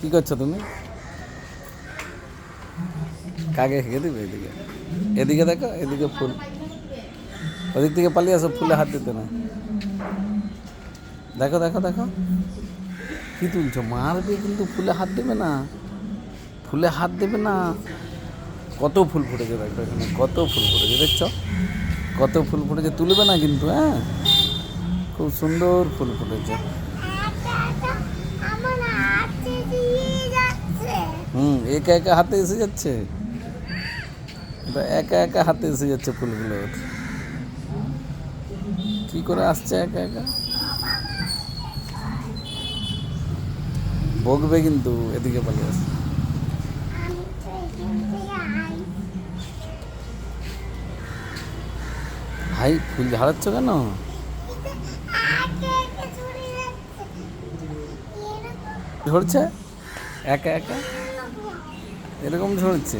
কি করছ তুমি? কাকে খেয়ে দিবে এদিকে। এদিকে দেখো, এদিকে ফুল। ওদিক থেকে পালিয়ে আসো, ফুলে হাত দিতে না। দেখো দেখো দেখো। কি তুলছো? মারবে কিন্তু ফুলে হাত দেবে না। ফুলে হাত দেবে না। কত ফুল ফুটেছে দেখো এখানে, কত ফুল ফুটেছে, দেখছ? কত ফুল ফুটেছে, তুলবে না কিন্তু হ্যাঁ? খুব সুন্দর ফুল ফুটেছে। একা একা হাতে এসে যাচ্ছে? একা একা হাতে এসে যাচ্ছে ফুলগুলো। কি করে আসছে একা একা? বকবে কিন্তু এদিকে পালিয়ে আসছে। ভাই, ফুল ঝাড়াচ্ছ কেন? ঝরছে? একা একা? এরকম ঝরছে